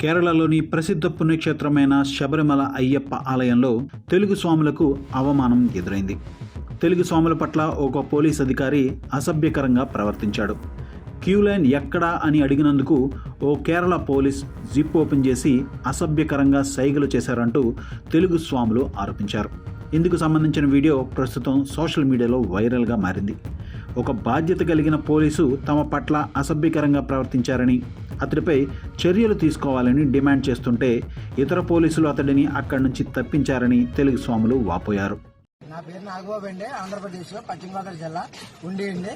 కేరళలోని ప్రసిద్ధ పుణ్యక్షేత్రమైన శబరిమల అయ్యప్ప ఆలయంలో తెలుగు స్వాములకు అవమానం ఎదురైంది. తెలుగు స్వాముల పట్ల ఒక పోలీస్ అధికారి అసభ్యకరంగా ప్రవర్తించాడు. క్యూ లైన్ ఎక్కడా అని అడిగినందుకు ఓ కేరళ పోలీస్ జిప్ ఓపెన్ చేసి అసభ్యకరంగా సైగలు చేశారంటూ తెలుగు స్వాములు ఆరోపించారు. ఇందుకు సంబంధించిన వీడియో ప్రస్తుతం సోషల్ మీడియాలో వైరల్గా మారింది. ఒక బాధ్యత కలిగిన పోలీసు తమ పట్ల అసభ్యకరంగా ప్రవర్తించారని అతడిపై చర్యలు తీసుకోవాలని డిమాండ్ చేస్తుంటే ఇతర పోలీసులు అతడిని అక్కడి నుంచి తప్పించారని తెలుగు స్వాములు వాపోయారు. నా పేరు నాగబాబు అండి ఆంధ్రప్రదేశ్లో పశ్చిమ గోదావరి జిల్లా ఉండి అండి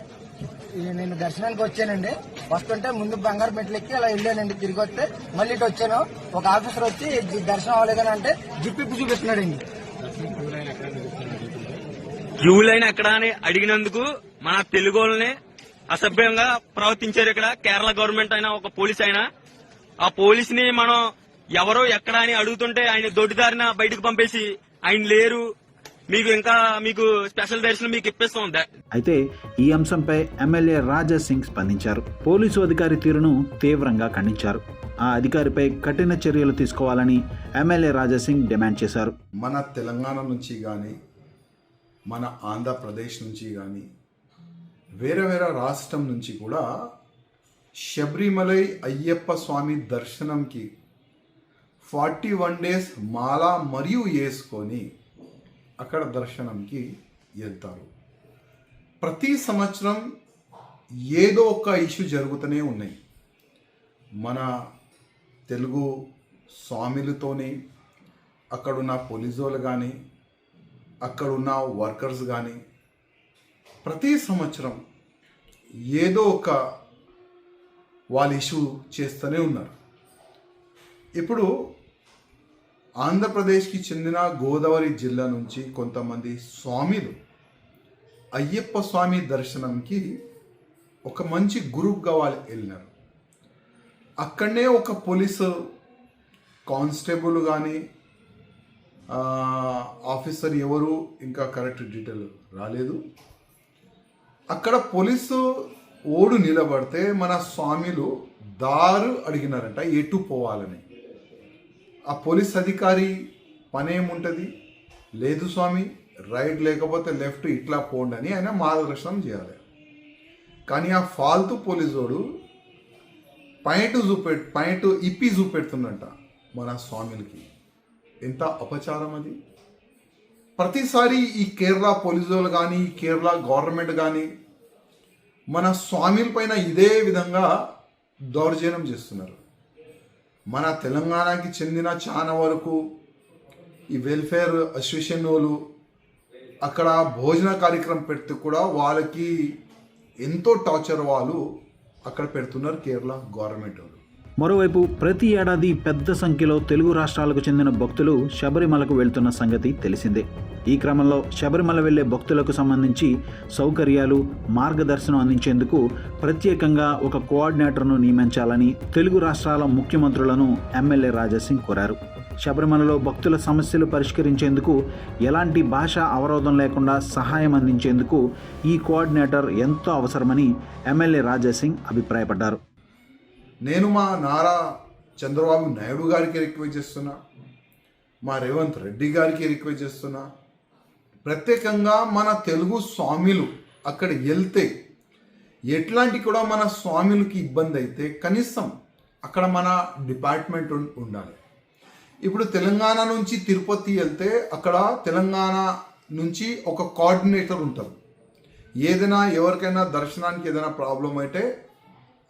నేను దర్శనానికి వచ్చానండి. వస్తుంటే ముందు బంగారు మెట్లు ఎక్కి అలా వెళ్ళానండి. తిరిగి వస్తే మళ్ళీ ఇటు వచ్చాను. ఒక ఆఫీసర్ వచ్చి "జి- దర్శనం అవ్వలేదని అంటే జిప్పిప్పి చూపిస్తున్నాడండి. క్యూ లైన్ ఎక్కడ అని అడిగినందుకు మన తెలుగు వాళ్ళని అసభ్యంగా ప్రవర్తించారు ఇక్కడ. కేరళ గవర్నమెంట్ అయినా ఒక పోలీస్ అయినా. ఆ పోలీస్ని మనం ఎవరో ఎక్కడ అని అడుగుతుంటే ఆయన దొడ్డిదారిన బయటకు పంపేసి ఆయన లేరు. మీకు ఇంకా మీకు స్పెషల్ దర్శనం మీకు ఇప్పిస్తాం. అయితే ఈ అంశంపై ఎమ్మెల్యే రాజా సింగ్ స్పందించారు. పోలీసు అధికారి తీరును తీవ్రంగా ఖండించారు. ఆ అధికారిపై కఠిన చర్యలు తీసుకోవాలని ఎమ్మెల్యే రాజా సింగ్ డిమాండ్ చేశారు. మన తెలంగాణ నుంచి కానీ మన ఆంధ్రప్రదేశ్ నుంచి కానీ వేరే వేరే రాష్ట్రం నుంచి కూడా శబరిమలై అయ్యప్ప స్వామి దర్శనంకి ఫార్టీ వన్ డేస్ మాల మరియు వేసుకొని అక్కడ దర్శనంకి వెళ్తారు ప్రతి సంవత్సరం ఏదో ఒక ఇష్యూ జరుగుతూనే ఉన్నాయి. మన తెలుగు స్వామిలతోని అక్కడున్న పోలీసు వాళ్ళు కానీ అక్కడున్న వర్కర్స్ కానీ ప్రతి సంవత్సరం ఏదో ఒక వాళ్ళు ఇష్యూ చేస్తూనే ఉన్నారు. ఇప్పుడు ఆంధ్రప్రదేశ్కి చెందిన గోదావరి జిల్లా నుంచి కొంతమంది స్వామిలు అయ్యప్ప స్వామి దర్శనంకి ఒక మంచి గ్రూప్గా వాళ్ళు వెళ్ళినారు. అక్కడనే ఒక పోలీసు కానిస్టేబుల్ కానీ ఆఫీసర్ ఎవరు ఇంకా కరెక్ట్ డీటెయిల్ రాలేదు. అక్కడ పోలీసు ఓడు నిలబడితే మన స్వామిలు దారు అడిగినారంట ఎటు పోవాలని. ఆ పోలీస్ అధికారి పనేముంటుంది? లేదు స్వామి రైట్ లేకపోతే లెఫ్ట్ ఇట్లా పోండి అని ఆయన మార్గదర్శనం చేయాలి. కానీ ఆ ఫాల్తు పోలీసోడు పాయింట్ చూపె పాయింట్ ఇప్పి చూపెడుతుందంట మన స్వామిలకి. ఎంత అపచారం అది? ప్రతిసారి ఈ కేరళ పోలీసులు కానీ కేరళ గవర్నమెంట్ కానీ మన స్వామిల పైన ఇదే విధంగా దౌర్జన్యం చేస్తున్నారు. మన తెలంగాణకి చెందిన చాలా వరకు ఈ వెల్ఫేర్ అసోసియేషన్ వాళ్ళు అక్కడ భోజన కార్యక్రమం పెడితే కూడా వాళ్ళకి ఎంతో టార్చర్ వాళ్ళు అక్కడ పెడుతున్నారు కేరళ గవర్నమెంట్ వాళ్ళు. మరోవైపు ప్రతి ఏడాది పెద్ద సంఖ్యలో తెలుగు రాష్ట్రాలకు చెందిన భక్తులు శబరిమలకు వెళ్తున్న సంగతి తెలిసిందే. ఈ క్రమంలో శబరిమల వెళ్ళే భక్తులకు సంబంధించి సౌకర్యాలు మార్గదర్శనం అందించేందుకు ప్రత్యేకంగా ఒక కోఆర్డినేటర్ను నియమించాలని తెలుగు రాష్ట్రాల ముఖ్యమంత్రులను ఎమ్మెల్యే రాజాసింగ్ కోరారు. శబరిమలలో భక్తుల సమస్యలు పరిష్కరించేందుకు ఎలాంటి భాషా అవరోధం లేకుండా సహాయం అందించేందుకు ఈ కోఆర్డినేటర్ ఎంతో అవసరమని ఎమ్మెల్యే రాజాసింగ్ అభిప్రాయపడ్డారు. నేను మా నారా చంద్రబాబు నాయుడు గారికి రిక్వెస్ట్ చేస్తున్నా మా రేవంత్ రెడ్డి గారికి రిక్వెస్ట్ చేస్తున్నా ప్రత్యేకంగా మన తెలుగు స్వామిలు అక్కడ వెళ్తే ఎట్లాంటి కూడా మన స్వామిలకి ఇబ్బంది అయితే కనీసం అక్కడ మన డిపార్ట్మెంట్ ఉండాలి. ఇప్పుడు తెలంగాణ నుంచి తిరుపతి వెళ్తే అక్కడ తెలంగాణ నుంచి ఒక కోఆర్డినేటర్ ఉంటారు. ఏదైనా ఎవరికైనా దర్శనానికి ఏదైనా ప్రాబ్లం అయితే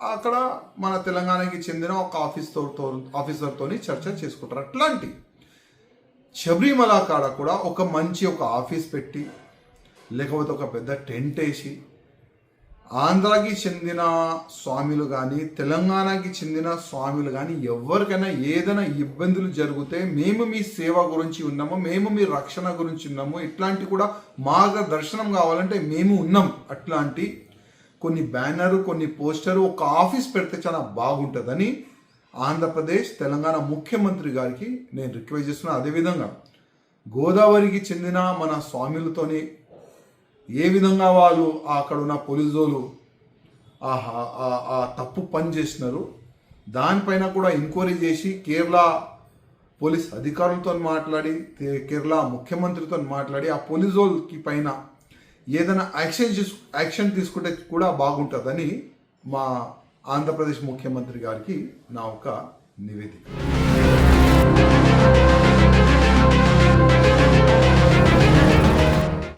అక్కడ మన తెలంగాణకి చెందిన ఒక ఆఫీస్తో ఆఫీసర్తో చర్చ చేసుకుంటారు. అట్లాంటి శబరిమల కాడ కూడా ఒక మంచి ఒక ఆఫీస్ పెట్టి లేకపోతే ఒక పెద్ద టెంట్ వేసి ఆంధ్రాకి చెందిన స్వామిలు కానీ తెలంగాణకి చెందిన స్వామిలు కానీ ఎవరికైనా ఏదైనా ఇబ్బందులు జరిగితే మేము మీ సేవ గురించి ఉన్నాము మేము మీ రక్షణ గురించి ఉన్నాము ఇట్లాంటి కూడా మార్గదర్శనం కావాలంటే మేము ఉన్నాం. అట్లాంటి కొన్ని బ్యానరు కొన్ని పోస్టరు ఒక ఆఫీస్ పెడితే చాలా బాగుంటుందని ఆంధ్రప్రదేశ్ తెలంగాణ ముఖ్యమంత్రి గారికి నేను రిక్వెస్ట్ చేస్తున్నా అదేవిధంగా గోదావరికి చెందిన మన స్వామిలతోని ఏ విధంగా వాళ్ళు అక్కడ ఉన్న పోలీసులు వాళ్ళు ఆ ఆ- ఆ తప్పు పని చేసినారు దానిపైన కూడా ఎంక్వైరీ చేసి కేరళ పోలీస్ అధికారులతో మాట్లాడి కేరళ ముఖ్యమంత్రితో మాట్లాడి ఆ పోలీస్ వాళ్ళకి పైన ఏదైనా యాక్షన్ యాక్షన్ తీసుకుంటే కూడా బాగుంటుందని మా ఆంధ్రప్రదేశ్ ముఖ్యమంత్రి గారికి నా ఒక నివేదిక.